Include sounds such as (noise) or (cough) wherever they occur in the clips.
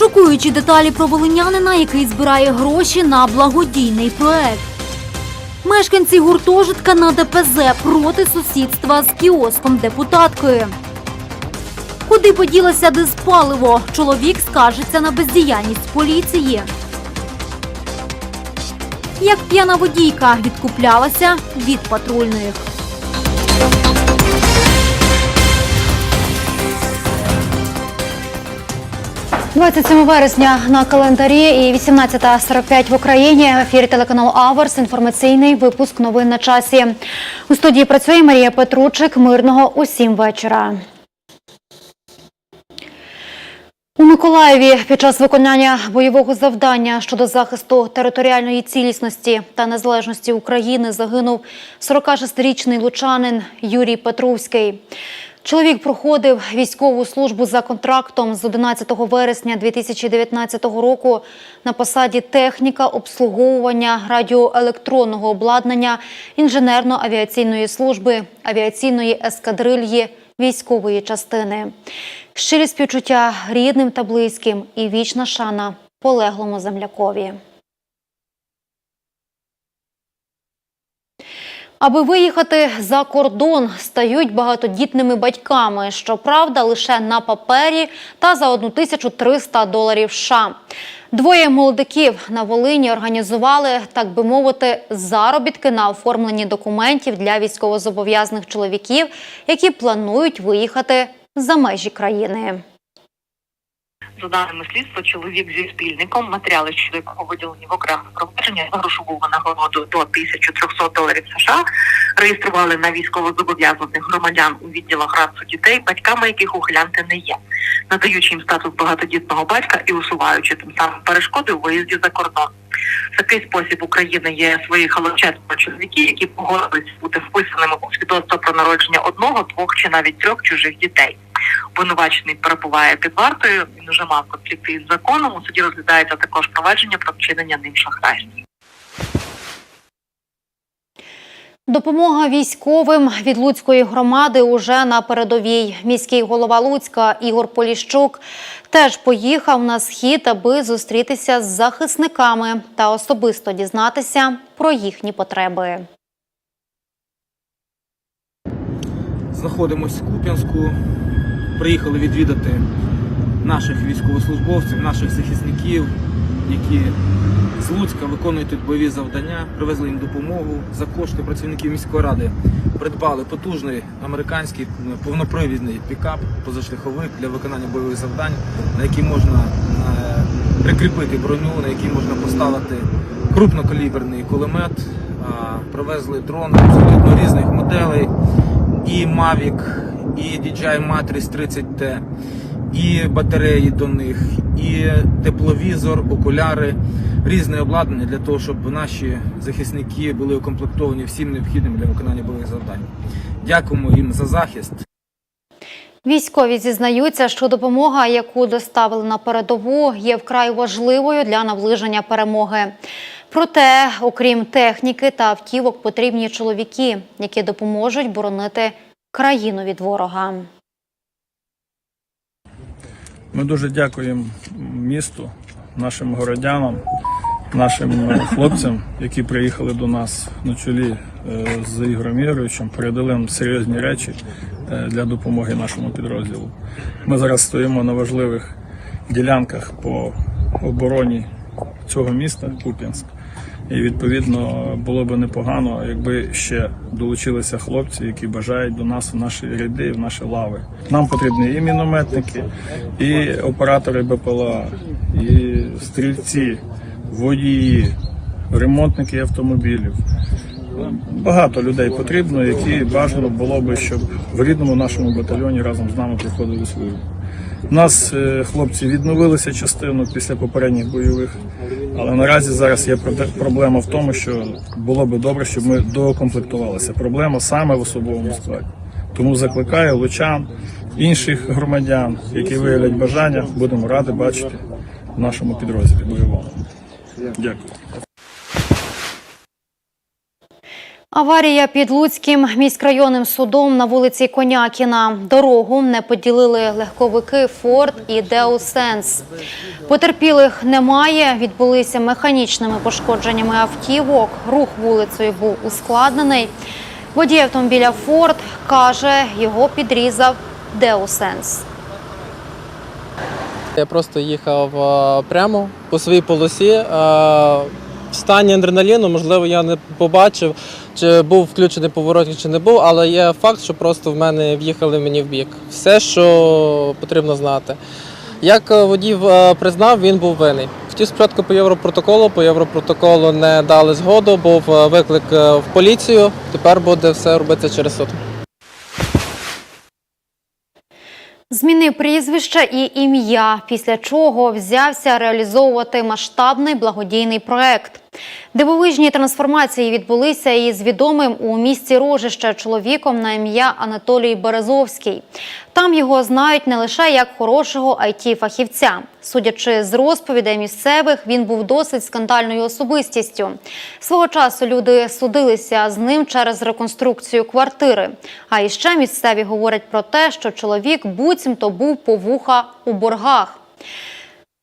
Шокуючі деталі про волинянина, який збирає гроші на благодійний проект. Мешканці гуртожитка на ДПЗ проти сусідства з кіоском депутаткою. Куди поділося диспаливо? Чоловік скаржиться на бездіяльність поліції. Як п'яна водійка відкуплялася від патрульних. – 27 вересня на календарі і 18.45 в Україні. В ефірі телеканал Аверс. Інформаційний випуск новин на часі. У студії працює Марія Петручик. Мирного усім вечора. У Миколаєві під час виконання бойового завдання щодо захисту територіальної цілісності та незалежності України загинув 46-річний лучанин Юрій Петровський. Чоловік проходив військову службу за контрактом з 11 вересня 2019 року на посаді техніка обслуговування радіоелектронного обладнання інженерно-авіаційної служби авіаційної ескадрильї військової частини. Щирі співчуття рідним та близьким і вічна шана полеглому землякові. Аби виїхати за кордон, стають багатодітними батьками. Щоправда, лише на папері та за 1300 доларів США. Двоє молодиків на Волині організували, так би мовити, заробітки на оформленні документів для військовозобов'язаних чоловіків, які планують виїхати за межі країни. За даними слідства, чоловік зі спільником, матеріали щодо якого виділені в окреме провадження грошову винагороду до 1300 доларів США, реєстрували на військовозобов'язаних громадян у відділах Радцу дітей, батьками яких ухилянти не є, надаючи їм статус багатодітного батька і усуваючи тим самим перешкоди у виїзді за кордон. В такий спосіб України є свої халачетство чоловіки, які погодились бути вписаними у свідоцтво про народження одного, двох чи навіть трьох чужих дітей. Обвинувачений перебуває під вартою. Він уже мав конфлікти із законом. У суді розглядається також провадження про вчинення ним шахрайств. Допомога військовим від Луцької громади уже на передовій. Міський голова Луцька Ігор Поліщук теж поїхав на схід, аби зустрітися з захисниками та особисто дізнатися про їхні потреби. Знаходимося в Куп'янську. Приїхали відвідати наших військовослужбовців, наших захисників, які з Луцька виконують тут бойові завдання, привезли їм допомогу за кошти працівників міської ради. Придбали потужний американський повнопривідний пікап, позашляховик для виконання бойових завдань, на який можна е, прикріпити броню, на який можна поставити крупнокаліберний кулемет. Привезли дрони абсолютно різних моделей і Mavic, і DJI Matrix 30T, і батареї до них, і тепловізор, окуляри, різне обладнання для того, щоб наші захисники були укомплектовані всім необхідним для виконання бойових завдань. Дякуємо їм за захист. Військові зізнаються, що допомога, яку доставили на передову, є вкрай важливою для наближення перемоги. Проте, окрім техніки та автівок, потрібні чоловіки, які допоможуть боронити країну від ворога. Ми дуже дякуємо місту, нашим городянам, нашим е, хлопцям, які приїхали до нас на чолі е, з Ігорем Ігоровичем, передали нам серйозні речі е, для допомоги нашому підрозділу. Ми зараз стоїмо на важливих ділянках по обороні цього міста Куп'янськ. І відповідно було б непогано, якби ще долучилися хлопці, які бажають до нас в наші ряди, в наші лави. Нам потрібні і мінометники, і оператори БПЛА, і стрільці, водії, ремонтники автомобілів. Багато людей потрібно, які бажано було би, щоб в рідному нашому батальйоні разом з нами проходили службу. У нас е, хлопці відновилися частину після попередніх бойових, але наразі зараз є проблема в тому, що було би добре, щоб ми доокомплектувалися. Проблема саме в особовому складі. Тому закликаю лучан, інших громадян, які виявлять бажання, будемо раді бачити в нашому підрозділі бойовому. Дякую. Аварія під Луцьким міськрайонним судом на вулиці Конякіна. Дорогу не поділили легковики Форд і Деусенс. Потерпілих немає. Відбулися механічними пошкодженнями автівок. Рух вулицею був ускладнений. Водій автомобіля Форд каже, його підрізав Деусенс. Я просто їхав е, прямо по своїй полосі. е, В стані адреналіну, можливо, я не побачив, чи був включений поворотник, чи не був, але є факт, що просто в мене в'їхали мені в бік. Все, що потрібно знати. Як е, водій е, признав, він був винний. Хотів спочатку по європротоколу, по європротоколу не дали згоду, був е, виклик в поліцію. Тепер буде все робитися через суд. Змінив прізвище і ім'я, після чого взявся реалізовувати масштабний благодійний проект. Дивовижні трансформації відбулися із відомим у місті Рожище чоловіком на ім'я Анатолій Березовський. Там його знають не лише як хорошого it фахівця Судячи з розповідей місцевих, він був досить скандальною особистістю. Свого часу люди судилися з ним через реконструкцію квартири. А іще місцеві говорять про те, що чоловік буцімто був по вуха у боргах.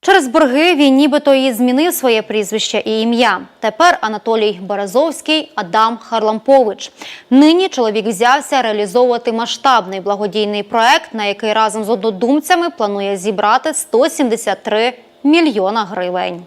Через борги він нібито і змінив своє прізвище і ім'я. Тепер Анатолій Березовський, Адам Харлампович. Нині чоловік взявся реалізовувати масштабний благодійний проект, на який разом з однодумцями планує зібрати 173 мільйона гривень.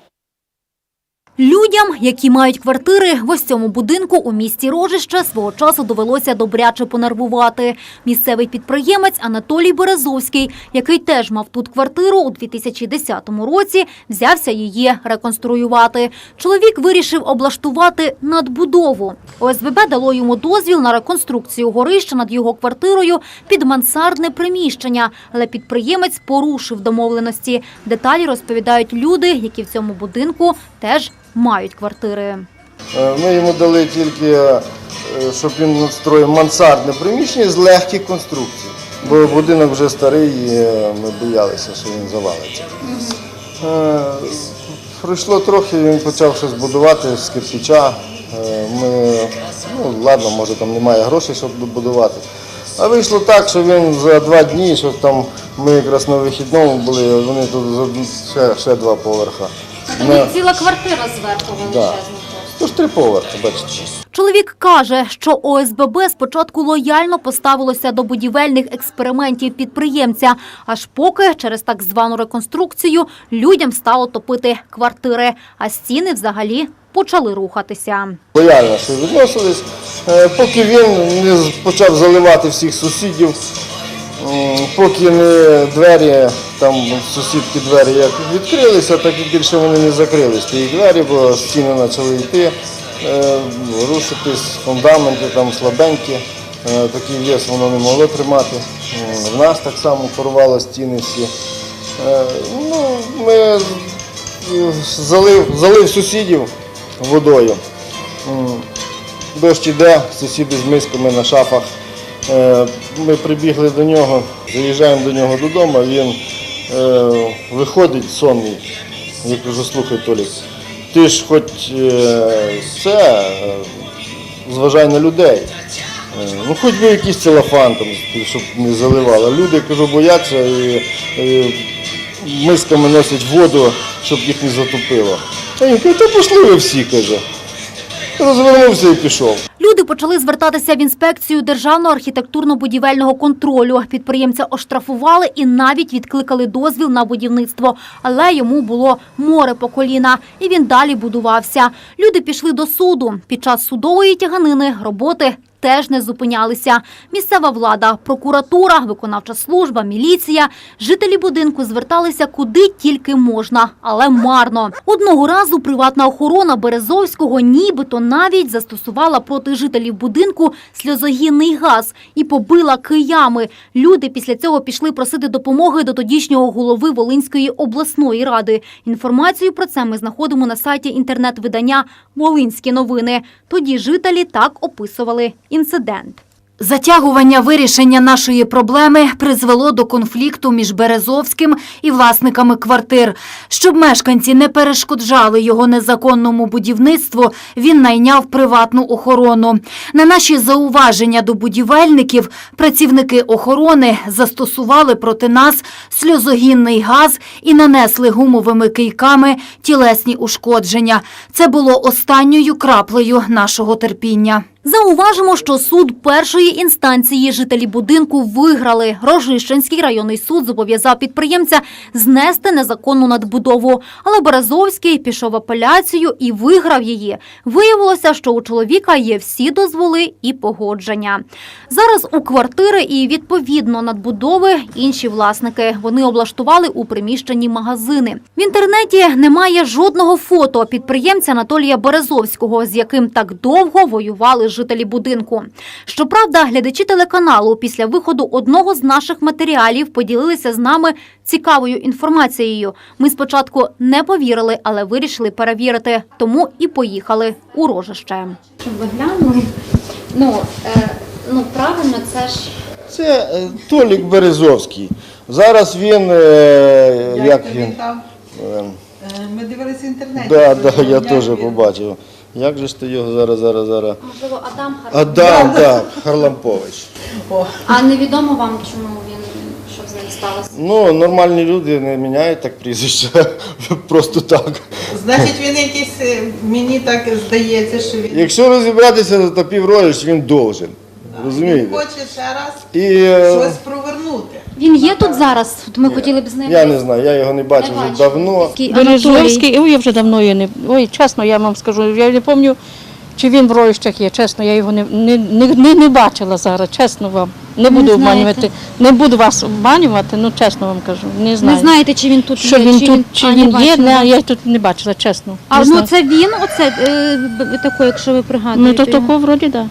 Людям, які мають квартири в ось цьому будинку у місті Рожище, свого часу довелося добряче понервувати. Місцевий підприємець Анатолій Березовський, який теж мав тут квартиру у 2010 році, взявся її реконструювати. Чоловік вирішив облаштувати надбудову. ОСББ дало йому дозвіл на реконструкцію горища над його квартирою під мансардне приміщення, але підприємець порушив домовленості. Деталі розповідають люди, які в цьому будинку теж мають квартири. Е, Ми йому дали тільки, е, щоб він надстроїв мансардне приміщення з легких конструкцій. Бо будинок вже старий, і е, ми боялися, що він завалиться. Пройшло трохи, він почав щось будувати з кирпича. Ми, ну ладно, може там немає грошей, щоб будувати. А вийшло так, що він за два дні, що там ми якраз на вихідному були, вони тут ще, ще два поверха. На- Ціла квартира зверху Да. Тож три поверхи, бачите. Чоловік каже, що ОСББ спочатку лояльно поставилося до будівельних експериментів підприємця, аж поки через так звану реконструкцію людям стало топити квартири, а стіни взагалі почали рухатися. лояльно що відносились. Е, Поки він не почав заливати всіх сусідів, поки не двері, там сусідки двері як відкрилися, так і більше вони не закрились. Ті двері, бо стіни почали йти, е, рушитись, фундаменти там слабенькі, е, такий вес воно не могло тримати. В нас так само порвало стіни всі. Е, Ну, ми залив, залив сусідів водою. Дощ іде, сусіди з мисками на шафах. Е, Ми прибігли до нього, заїжджаємо до нього додому, він е, виходить сонний. Я кажу, слухай, Толік, ти ж хоч е, це, зважай на людей. Ну, хоч би якийсь целофан, там, щоб не заливало. Люди, кажу, бояться і, і мисками носять воду, щоб їх не затопило. А він каже, та пішли ви всі, каже. Розвернувся і пішов. Почали звертатися в інспекцію державного архітектурно-будівельного контролю. Підприємця оштрафували і навіть відкликали дозвіл на будівництво, але йому було море по коліна, і він далі будувався. Люди пішли до суду. Під час судової тяганини роботи теж не зупинялися. Місцева влада, прокуратура, виконавча служба, міліція. Жителі будинку зверталися куди тільки можна, але марно. Одного разу приватна охорона Березовського нібито навіть застосувала проти жителів будинку сльозогінний газ і побила киями. Люди після цього пішли просити допомоги до тодішнього голови Волинської обласної ради. Інформацію про це ми знаходимо на сайті інтернет-видання Волинські новини. Тоді жителі так описували інцидент. Затягування вирішення нашої проблеми призвело до конфлікту між Березовським і власниками квартир. Щоб мешканці не перешкоджали його незаконному будівництву, він найняв приватну охорону. На наші зауваження до будівельників працівники охорони застосували проти нас сльозогінний газ і нанесли гумовими кийками тілесні ушкодження. Це було останньою краплею нашого терпіння. Зауважимо, що суд першої інстанції жителі будинку виграли. Рожищенський районний суд зобов'язав підприємця знести незаконну надбудову. Але Березовський пішов апеляцію і виграв її. Виявилося, що у чоловіка є всі дозволи і погодження. Зараз у квартири і відповідно надбудови інші власники. Вони облаштували у приміщенні магазини. В інтернеті немає жодного фото підприємця Анатолія Березовського, з яким так довго воювали жителі будинку. Щоправда, глядачі телеканалу після виходу одного з наших матеріалів поділилися з нами цікавою інформацією. Ми спочатку не повірили, але вирішили перевірити, тому і поїхали у рожище. Щоб ви глянули. Ну, е, ну правильно, це ж Це е, Толік Березовський. Зараз він, е, як він? там? Е, Е, Ми дивилися в інтернеті. Да, да, я теж він? побачив. Як же ж ти його зараз, зараз, зараз? можливо Адам Адам, так, Харлампович. О, А невідомо вам, чому він що з ним сталося? Ну, нормальні люди не міняють так прізвище. (laughs) Просто так. Значить, він якийсь, е, мені так здається, що він Якщо розібратися, то півроліч він должен. Розумієте? хоче ще раз І е, щось провернути. Він є тут зараз. От Ми хотіли б з ним. я не знаю, я його не бачив вже давно. Такий Бережовський, ой, я вже давно його не. Ой, чесно, я вам скажу, я не пам'ятаю, чи він в Ройщах є. Чесно, я його не, не, не, не, не бачила зараз, чесно вам. Не буду знаєте? обманювати. Не буду вас обманювати, ну чесно вам кажу. Не знаю. Не знаєте, чи він тут що є, він чи тут, чи а, не він є, не, я тут не бачила, чесно. А не ну знаю. це він, оце е, б- тако, якщо ви пригадуєте. ну то його? такого вроді, так.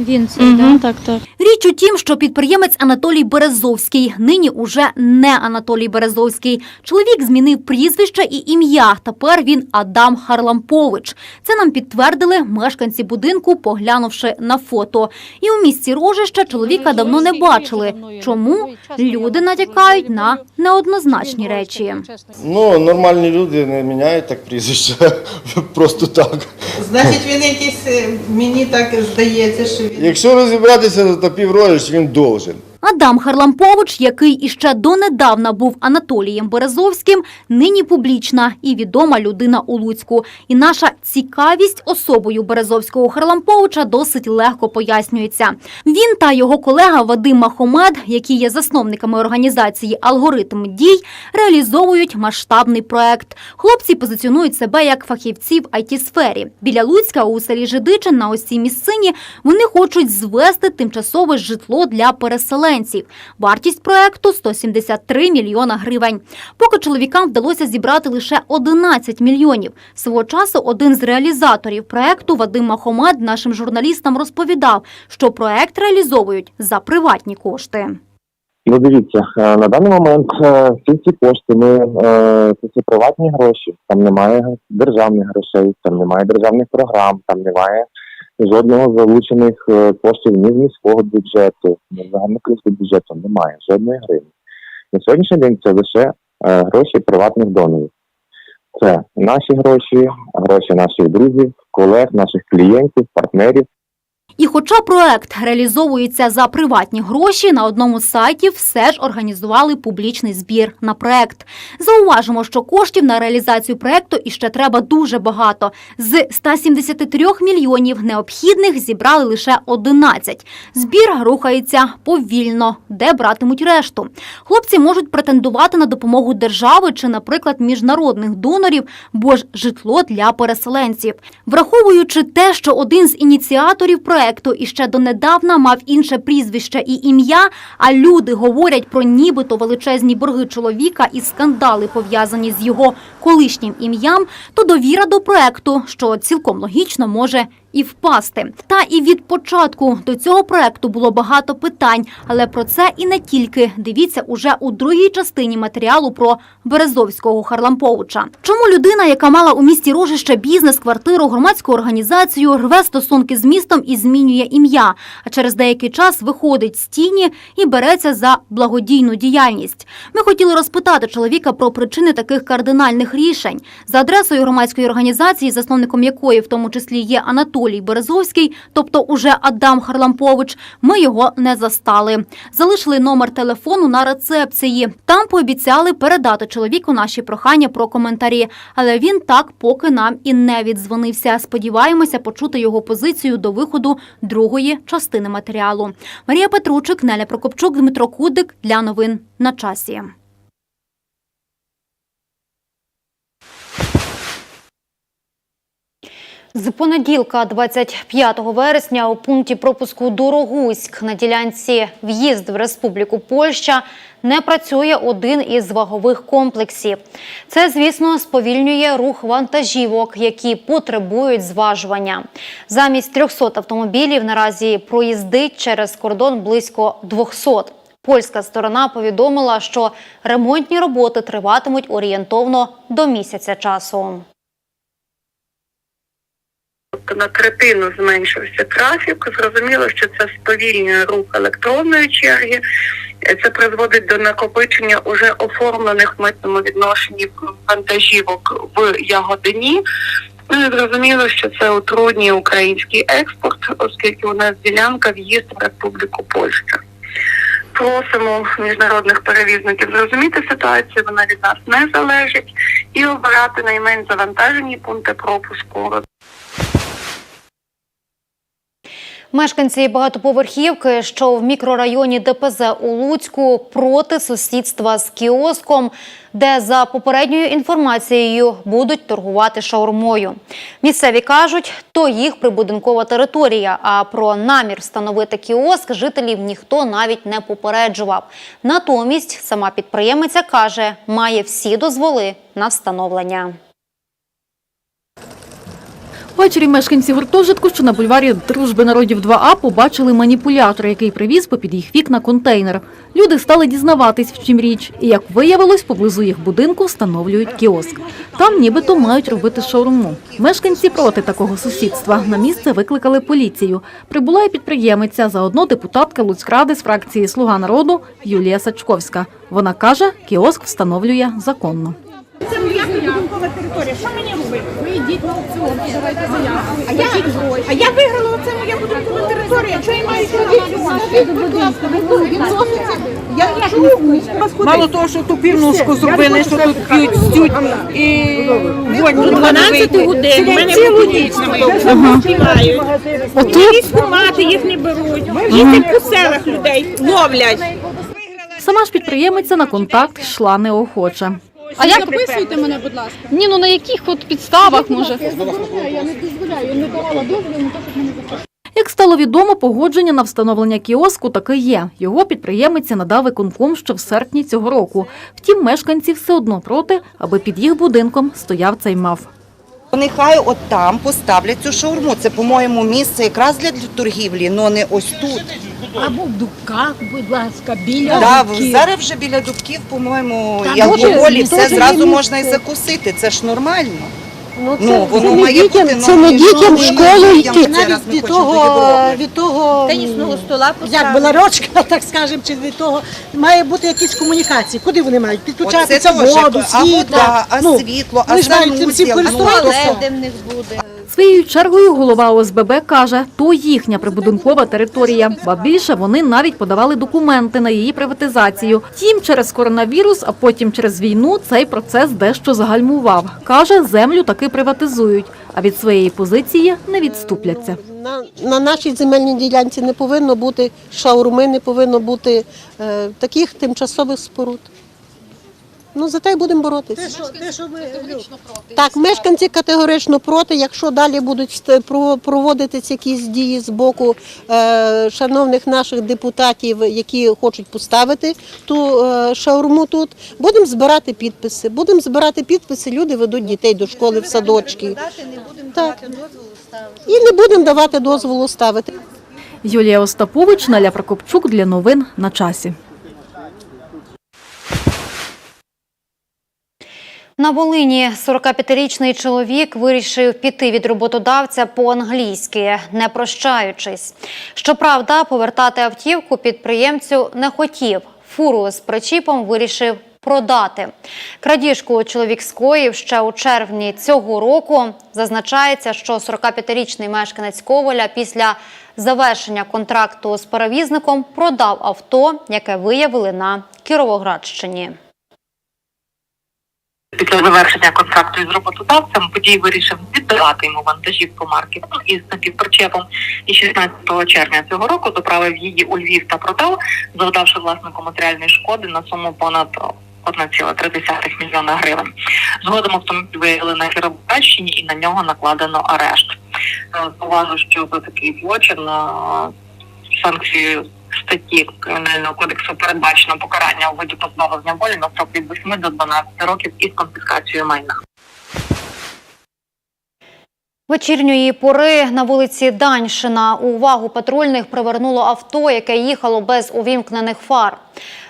Він це. Угу, так, так. Річ у тім, що підприємець Анатолій Березовський нині уже не Анатолій Березовський. Чоловік змінив прізвище і ім'я. Тепер він Адам Харлампович. Це нам підтвердили мешканці будинку, поглянувши на фото. І у місті Рожища чоловіка давно не бачили. Чому люди натякають на неоднозначні речі. Ну, нормальні люди не міняють так прізвище. (laughs) Просто так. Значить, він якийсь, е, мені так здається, що Якщо розібратися, то півроч він должен. Адам Харлампович, який іще донедавна був Анатолієм Березовським, нині публічна і відома людина у Луцьку. І наша цікавість особою Березовського Харламповича досить легко пояснюється. Він та його колега Вадим Махомед, які є засновниками організації Алгоритм дій, реалізовують масштабний проект. Хлопці позиціонують себе як фахівці в it сфері Біля Луцька у селі Жидичин на ось місцині вони хочуть звести тимчасове житло для переселенців. Вартість проекту 173 мільйона гривень. Поки чоловікам вдалося зібрати лише 11 мільйонів. Свого часу один з реалізаторів проекту Вадим Махомед нашим журналістам розповідав, що проект реалізовують за приватні кошти. Ну, дивіться, е, на даний момент е, всі ці кошти ми е, це всі приватні гроші. Там немає державних грошей, там немає державних програм, там немає жодного залучених е, коштів ні з міського бюджету, ні з загальнокризького бюджету. Немає жодної гривні. На сьогоднішній день це лише е, гроші приватних донорів. Це наші гроші, гроші наших друзів, колег, наших клієнтів, партнерів. І хоча проект реалізовується за приватні гроші, на одному з сайтів все ж організували публічний збір на проект. Зауважимо, що коштів на реалізацію проекту іще треба дуже багато. З 173 мільйонів необхідних зібрали лише 11. Збір рухається повільно, де братимуть решту. Хлопці можуть претендувати на допомогу держави чи, наприклад, міжнародних донорів, бо ж житло для переселенців. Враховуючи те, що один з ініціаторів проекту іще донедавна мав інше прізвище і ім'я, а люди говорять про нібито величезні борги чоловіка і скандали пов'язані з його колишнім ім'ям, то довіра до проекту, що цілком логічно може і впасти. Та і від початку до цього проекту було багато питань, але про це і не тільки. Дивіться уже у другій частині матеріалу про Березовського Харламповича. Чому людина, яка мала у місті Рожище бізнес, квартиру, громадську організацію, рве стосунки з містом і змінює ім'я, а через деякий час виходить з тіні і береться за благодійну діяльність. Ми хотіли розпитати чоловіка про причини таких кардинальних рішень. За адресою громадської організації, засновником якої в тому числі є Анатолій Березовський, тобто уже Адам Харлампович, ми його не застали. Залишили номер телефону на рецепції. Там пообіцяли передати чоловіку наші прохання про коментарі. Але він так поки нам і не віддзвонився. Сподіваємося почути його позицію до виходу другої частини матеріалу. Марія Петручик, Неля Прокопчук, Дмитро Кудик для новин на часі. З понеділка, 25 вересня, у пункті пропуску Дорогуськ на ділянці в'їзд в Республіку Польща не працює один із вагових комплексів. Це, звісно, сповільнює рух вантажівок, які потребують зважування. Замість 300 автомобілів наразі проїздить через кордон близько 200. Польська сторона повідомила, що ремонтні роботи триватимуть орієнтовно до місяця часу. Тобто на третину зменшився трафік. Зрозуміло, що це сповільнює рух електронної черги. Е, Це призводить до накопичення уже оформлених в митному відношенні вантажівок в Ягодині. Ну і зрозуміло, що це утруднює український експорт, оскільки у нас ділянка в'їзд в Республіку Польща. Просимо міжнародних перевізників зрозуміти ситуацію, вона від нас не залежить, і обирати найменш завантажені пункти пропуску. Мешканці багатоповерхівки, що в мікрорайоні ДПЗ у Луцьку, проти сусідства з кіоском, де за попередньою інформацією будуть торгувати шаурмою. Місцеві кажуть, то їх прибудинкова територія. А про намір встановити кіоск жителів ніхто навіть не попереджував. Натомість сама підприємиця каже, має всі дозволи на встановлення. Ввечері мешканці гуртожитку, що на бульварі Дружби народів 2А, побачили маніпулятор, який привіз попід їх вікна контейнер. Люди стали дізнаватись, в чим річ, і як виявилось, поблизу їх будинку встановлюють кіоск. Там нібито мають робити шаурму. Мешканці проти такого сусідства. На місце викликали поліцію. Прибула і підприємиця, заодно депутатка Луцькради з фракції Слуга народу Юлія Сачковська. Вона каже, кіоск встановлює законно. Це моя прибудинкова територія. Що мені робити? Ви йдіть на аукціон, давайте заяву. А я, а я виграла оце моя будинкова територія. Що я маю? Будь ласка, зовсім. Я чому? Мало того, що ту пірнушку зробили, що тут п'ють, стють і водні 12 годин. У мене цілу ніч співають. Військомати їх не беруть. Їздять по селах людей, ловлять. Сама ж підприємиця на контакт йшла неохоче. А як записуйте мене, будь ласка? Ні, ну на яких от підставах може? Як стало відомо, погодження на встановлення кіоску таки є. Його підприємиці надав виконком ще в серпні цього року. Втім, мешканці все одно проти, аби під їх будинком стояв цей мав. Нехай от там поставлять цю шаурму. Це, по-моєму, місце якраз для торгівлі, але не ось тут. Або в дубках, будь ласка, біля Да, зараз вже біля дубків, по-моєму, і алкоголь, і дуже- все дуже зразу місце. можна і закусити. Це ж нормально. Ну, Ну, воно це не має дітям, бути це ну, не і дітям в що, і школу людям йти. це ми від хочемо того, від того Тенісного стола як була рочка, (laughs) так скажемо, чи від того має бути якісь комунікації. Куди вони мають Оце підключатися теж, воду, а світло. вода, а Ну, світло, а вони ж мають цим всім санузел, а користуватися. туалет, де в них буде. Своєю чергою голова ОСББ каже, то їхня прибудинкова територія. Ба більше вони навіть подавали документи на її приватизацію. Втім, через коронавірус, а потім через війну цей процес дещо загальмував. Каже, землю таки приватизують, а від своєї позиції не відступляться. На, на нашій земельній ділянці не повинно бути шаурми, не повинно бути е, таких тимчасових споруд. Ну за те й будемо боротися. Так, мешканці категорично проти. Якщо далі будуть ст- про- проводитися якісь дії з боку е, шановних наших депутатів, які хочуть поставити ту е, шаурму тут, будемо збирати підписи. Будемо збирати підписи, люди ведуть дітей до школи в садочки. Так. І не будемо давати дозволу ставити. Юлія Остапович, Наля Прокопчук для новин на часі. На Волині 45-річний чоловік вирішив піти від роботодавця по-англійськи, не прощаючись. Щоправда, повертати автівку підприємцю не хотів. Фуру з причіпом вирішив продати. Крадіжку чоловік скоїв ще у червні цього року. Зазначається, що 45-річний мешканець Коваля після завершення контракту з перевізником продав авто, яке виявили на Кіровоградщині. Після завершення контракту із роботодавцем подій вирішив віддавати йому вантажівку марки із напівпричепом і 16 червня цього року доправив її у Львів та продав, завдавши власнику матеріальної шкоди на суму понад 1,3 мільйона гривень. Згодом автомобіль виявили на Кіровоградщині і на нього накладено арешт. Е, Зауважу, що за такий злочин е, санкцією статті Кримінального кодексу передбачено покарання у виді позбавлення волі на строк від 8 до 12 років із конфіскацією майна. Вечірньої пори на вулиці Даньшина увагу патрульних привернуло авто, яке їхало без увімкнених фар.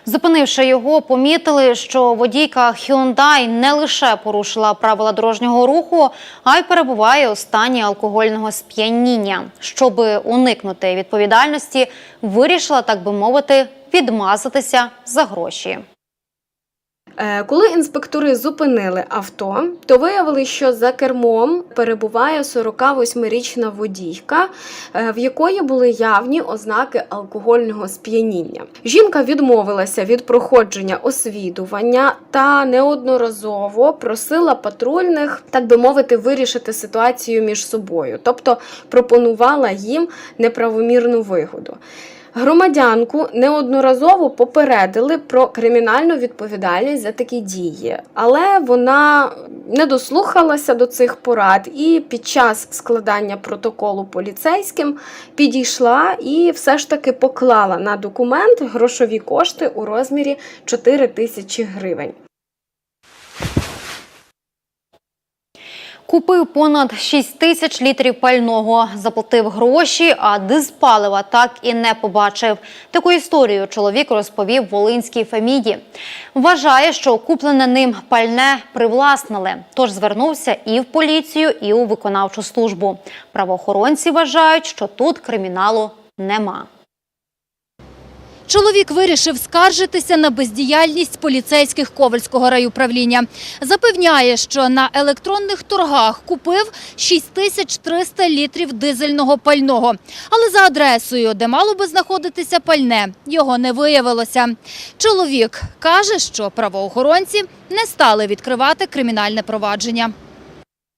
Зупинивши його, помітили, що водійка Hyundai не лише порушила правила дорожнього руху, а й перебуває у стані алкогольного сп'яніння. Щоби уникнути відповідальності, вирішила, так би мовити, відмазатися за гроші. Е, Коли інспектори зупинили авто, то виявили, що за кермом перебуває 48-річна водійка, е, в якої були явні ознаки алкогольного сп'яніння. Жінка відмовилася від проходження освідування та неодноразово просила патрульних, так би мовити, вирішити ситуацію між собою, тобто пропонувала їм неправомірну вигоду. Громадянку неодноразово попередили про кримінальну відповідальність за такі дії, але вона не дослухалася до цих порад і під час складання протоколу поліцейським підійшла і все ж таки поклала на документ грошові кошти у розмірі 4 тисячі гривень. Купив понад 6 тисяч літрів пального, заплатив гроші, а диспалива так і не побачив. Таку історію чоловік розповів Волинській Феміді. Вважає, що куплене ним пальне привласнили, тож звернувся і в поліцію, і у виконавчу службу. Правоохоронці вважають, що тут криміналу нема. Чоловік вирішив скаржитися на бездіяльність поліцейських Ковальського райуправління. Запевняє, що на електронних торгах купив 6300 літрів дизельного пального. Але за адресою, де мало би знаходитися пальне, його не виявилося. Чоловік каже, що правоохоронці не стали відкривати кримінальне провадження.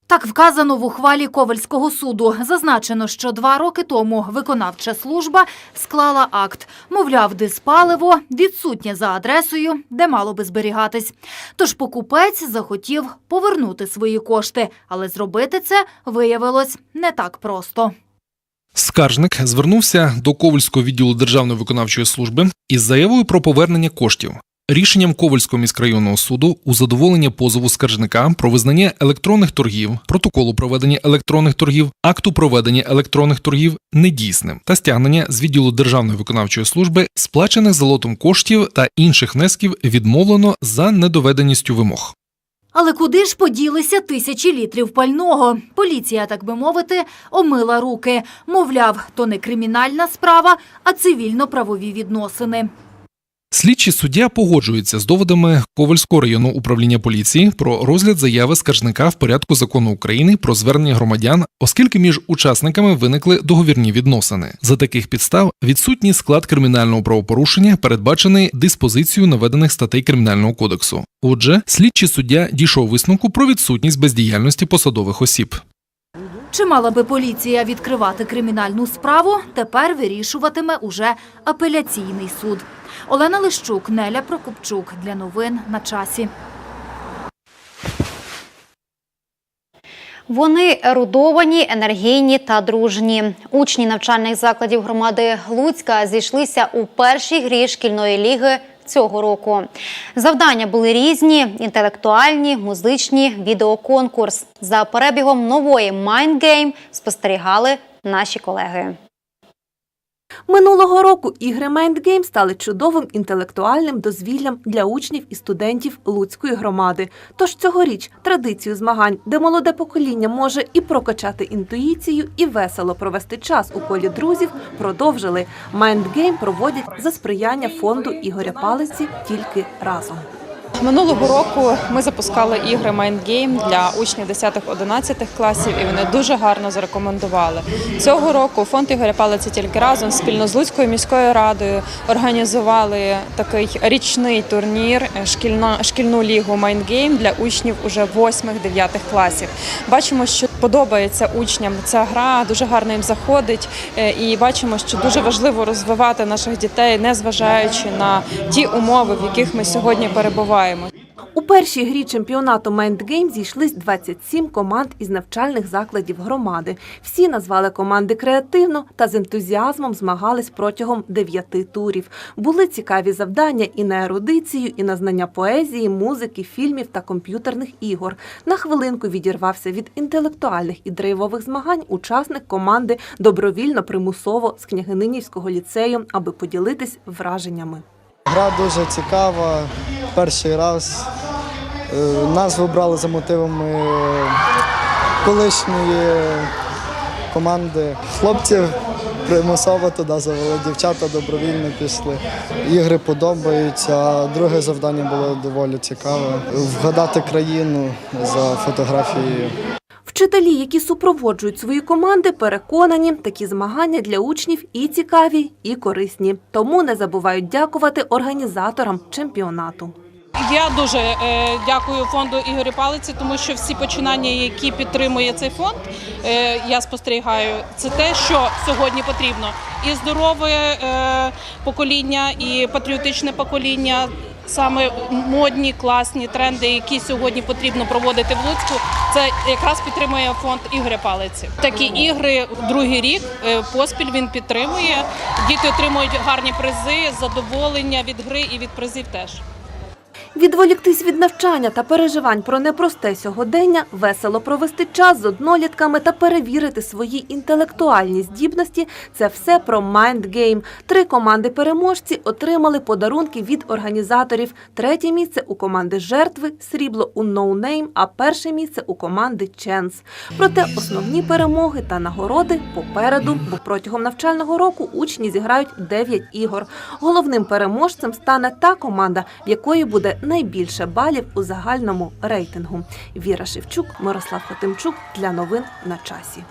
Так вказано в ухвалі Ковальського суду. Зазначено, що два роки тому виконавча служба склала акт. Мовляв, диспаливо відсутнє за адресою, де мало би зберігатись. Тож покупець захотів повернути свої кошти, але зробити це виявилось не так просто. Скаржник звернувся до Ковальського відділу Державної виконавчої служби із заявою про повернення коштів. Рішенням Ковальського міськрайонного суду у задоволення позову скаржника про визнання електронних торгів, протоколу проведення електронних торгів, акту проведення електронних торгів недійсним та стягнення з відділу Державної виконавчої служби сплачених золотом коштів та інших внесків відмовлено за недоведеністю вимог. Але куди ж поділися тисячі літрів пального? Поліція, так би мовити, омила руки. Мовляв, то не кримінальна справа, а цивільно-правові відносини. Слідчий суддя погоджується з доводами Ковальського районного управління поліції про розгляд заяви скаржника в порядку закону України про звернення громадян, оскільки між учасниками виникли договірні відносини. За таких підстав відсутній склад кримінального правопорушення передбачений диспозицією наведених статей кримінального кодексу. Отже, слідчий суддя дійшов висновку про відсутність бездіяльності посадових осіб. Чи мала би поліція відкривати кримінальну справу? Тепер вирішуватиме уже апеляційний суд. Олена Лищук, Неля Прокопчук для новин на часі. Вони ерудовані, енергійні та дружні. Учні навчальних закладів громади Луцька зійшлися у першій грі шкільної ліги цього року. Завдання були різні: інтелектуальні, музичні, відеоконкурс. За перебігом нової Mind Game спостерігали наші колеги. Минулого року ігри Mind стали чудовим інтелектуальним дозвіллям для учнів і студентів Луцької громади. Тож цьогоріч традицію змагань, де молоде покоління може і прокачати інтуїцію, і весело провести час у колі друзів, продовжили. Mind проводять за сприяння фонду Ігоря Палиці тільки разом. Минулого року ми запускали ігри Mind Game для учнів 10-11 класів, і вони дуже гарно зарекомендували. Цього року фонд Ігоря Палиці тільки разом спільно з Луцькою міською радою організували такий річний турнір е, шкільна шкільну лігу Mind Game для учнів уже 8-9 класів. Бачимо, що подобається учням ця гра, дуже гарно їм заходить, е, і бачимо, що дуже важливо розвивати наших дітей, не зважаючи на ті умови, в яких ми сьогодні перебуваємо. У першій грі чемпіонату Game зійшлись 27 команд із навчальних закладів громади. Всі назвали команди креативно та з ентузіазмом змагались протягом дев'яти турів. Були цікаві завдання і на ерудицію, і на знання поезії, музики, фільмів та комп'ютерних ігор. На хвилинку відірвався від інтелектуальних і драйвових змагань учасник команди добровільно примусово з княгининівського ліцею, аби поділитись враженнями. Гра дуже цікава. Перший раз Е, нас вибрали за мотивами е, колишньої команди. Хлопців примусово туди завели, дівчата добровільно пішли. Ігри подобаються. а Друге завдання було доволі цікаве. Вгадати країну за фотографією. Вчителі, які супроводжують свої команди, переконані, такі змагання для учнів і цікаві, і корисні. Тому не забувають дякувати організаторам чемпіонату. Я дуже е, дякую фонду Ігоря Палиці, тому що всі починання, які підтримує цей фонд, е, я спостерігаю, це те, що сьогодні потрібно. І здорове е, покоління, і патріотичне покоління. Саме модні класні тренди, які сьогодні потрібно проводити в Луцьку, це якраз підтримує фонд Ігри Палиці. Такі ігри другий рік е, поспіль він підтримує. Діти отримують гарні призи, задоволення від гри і від призів теж. Відволіктись від навчання та переживань про непросте сьогодення, весело провести час з однолітками та перевірити свої інтелектуальні здібності це все про Mind Game. Три команди переможці отримали подарунки від організаторів. Третє місце у команди жертви, срібло у No Name, а перше місце у команди Chance. Проте основні перемоги та нагороди попереду, бо протягом навчального року учні зіграють 9 ігор. Головним переможцем стане та команда, в якої буде найбільше балів у загальному рейтингу. Віра Шевчук, Мирослав Хотимчук для новин на часі.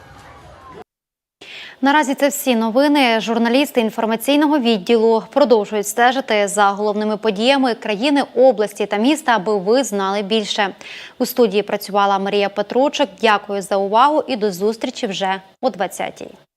Наразі це всі новини. Журналісти інформаційного відділу продовжують стежити за головними подіями країни, області та міста, аби ви знали більше. У студії працювала Марія Петручик. Дякую за увагу і до зустрічі вже о 20-й.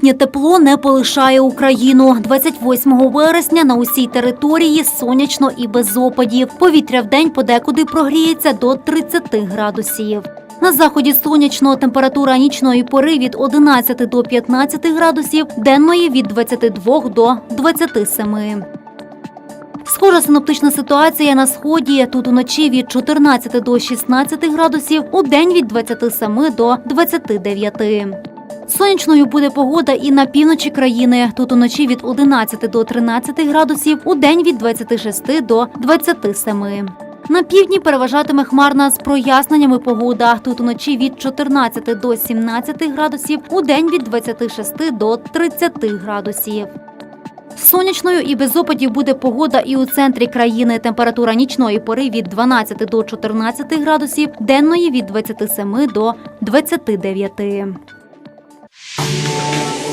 Літнє тепло не полишає Україну. 28 вересня на усій території сонячно і без опадів. Повітря вдень подекуди прогріється до 30 градусів. На заході сонячно температура нічної пори від 11 до 15 градусів, денної від 22 до 27. Схожа синоптична ситуація на сході. Тут уночі від 14 до 16 градусів, у день від 27 до 29. Сонячною буде погода і на півночі країни. Тут уночі від 11 до 13 градусів, у день від 26 до 27. На півдні переважатиме хмарна з проясненнями погода. Тут уночі від 14 до 17 градусів, у день від 26 до 30 градусів. Сонячною і без опадів буде погода і у центрі країни. Температура нічної пори від 12 до 14 градусів, денної від 27 до 29. Yeah.